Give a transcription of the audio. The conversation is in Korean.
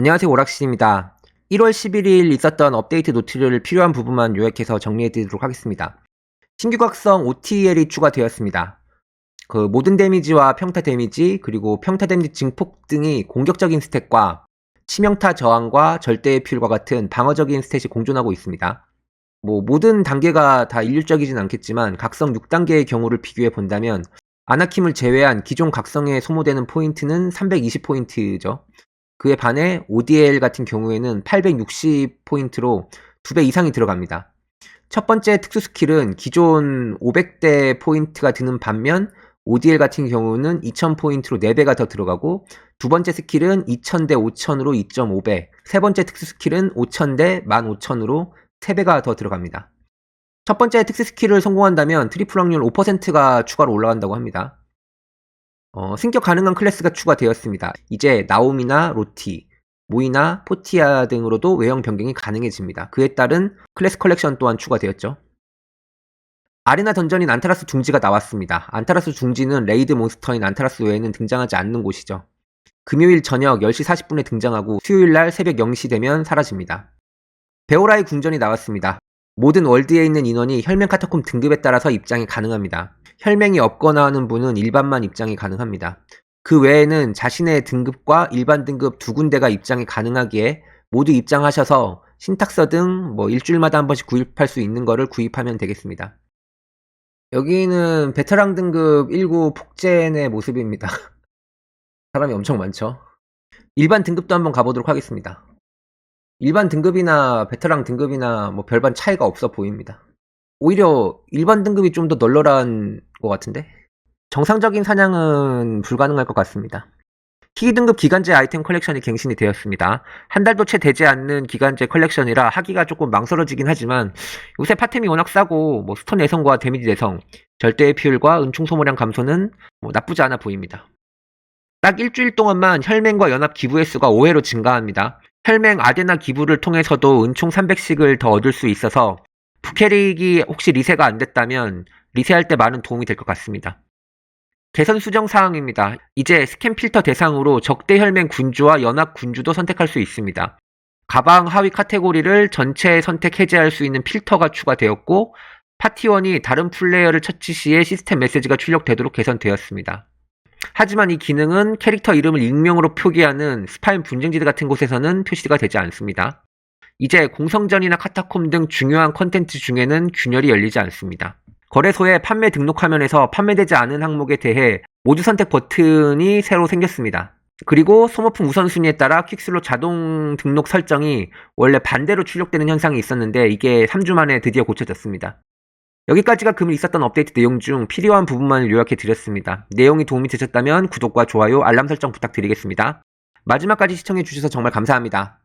안녕하세요 오락실입니다. 1월 11일 있었던 업데이트 노트를 필요한 부분만 요약해서 정리해드리도록 하겠습니다. 신규 각성 OTL이 추가되었습니다. 그 모든 데미지와 평타 데미지 그리고 평타 데미지 증폭 등이 공격적인 스탯과 치명타 저항과 절대의 필과 같은 방어적인 스탯이 공존하고 있습니다. 뭐 모든 단계가 다 일률적이진 않겠지만 각성 6단계의 경우를 비교해 본다면 아나킴을 제외한 기존 각성에 소모되는 포인트는 320포인트죠. 그에 반해 ODL 같은 경우에는 860포인트로 2배 이상이 들어갑니다. 첫 번째 특수 스킬은 기존 500대 포인트가 드는 반면 ODL 같은 경우는 2000포인트로 4배가 더 들어가고 두 번째 스킬은 2000대 5000으로 2.5배, 세 번째 특수 스킬은 5000대 15000으로 3배가 더 들어갑니다. 첫 번째 특수 스킬을 성공한다면 트리플 확률 5%가 추가로 올라간다고 합니다. 어, 승격 가능한 클래스가 추가되었습니다. 이제 나옴이나 로티, 모이나 포티아 등으로도 외형 변경이 가능해집니다. 그에 따른 클래스 컬렉션 또한 추가되었죠. 아레나 던전인 안타라스 둥지가 나왔습니다. 안타라스 둥지는 레이드 몬스터인 안타라스 외에는 등장하지 않는 곳이죠. 금요일 저녁 10시 40분에 등장하고 수요일 날 새벽 0시 되면 사라집니다. 베오라의 궁전이 나왔습니다. 모든 월드에 있는 인원이 혈맹 카타콤 등급에 따라서 입장이 가능합니다. 혈맹이 없거나 하는 분은 일반만 입장이 가능합니다. 그 외에는 자신의 등급과 일반 등급 두 군데가 입장이 가능하기에 모두 입장하셔서 신탁서 등 뭐 일주일마다 한 번씩 구입할 수 있는 거를 구입하면 되겠습니다. 여기는 베테랑 등급 19 폭젠의 모습입니다. 사람이 엄청 많죠. 일반 등급도 한번 가보도록 하겠습니다. 일반 등급이나 베테랑 등급이나 뭐 별반 차이가 없어 보입니다. 오히려 일반 등급이 좀 더 널널한 것 같은데? 정상적인 사냥은 불가능할 것 같습니다. 희귀 등급 기간제 아이템 컬렉션이 갱신이 되었습니다. 한 달도 채 되지 않는 기간제 컬렉션이라 하기가 조금 망설여지긴 하지만 요새 파템이 워낙 싸고 뭐 스톤 내성과 데미지 내성, 절대의 피율과 은총 소모량 감소는 뭐 나쁘지 않아 보입니다. 딱 일주일 동안만 혈맹과 연합 기부 횟수가 5회로 증가합니다. 혈맹 아데나 기부를 통해서도 은총 300씩을 더 얻을 수 있어서 부캐릭이 혹시 리세가 안 됐다면 리세할 때 많은 도움이 될 것 같습니다. 개선 수정 사항입니다. 이제 스캔 필터 대상으로 적대 혈맹 군주와 연합 군주도 선택할 수 있습니다. 가방 하위 카테고리를 전체 선택 해제할 수 있는 필터가 추가되었고 파티원이 다른 플레이어를 처치 시에 시스템 메시지가 출력되도록 개선되었습니다. 하지만 이 기능은 캐릭터 이름을 익명으로 표기하는 스파임 분쟁지대 같은 곳에서는 표시가 되지 않습니다. 이제 공성전이나 카타콤 등 중요한 컨텐츠 중에는 균열이 열리지 않습니다. 거래소의 판매 등록 화면에서 판매되지 않은 항목에 대해 모두 선택 버튼이 새로 생겼습니다. 그리고 소모품 우선순위에 따라 퀵슬로 자동 등록 설정이 원래 반대로 출력되는 현상이 있었는데 이게 3주 만에 드디어 고쳐졌습니다. 여기까지가 금일 있었던 업데이트 내용 중 필요한 부분만을 요약해 드렸습니다. 내용이 도움이 되셨다면 구독과 좋아요, 알람 설정 부탁드리겠습니다. 마지막까지 시청해 주셔서 정말 감사합니다.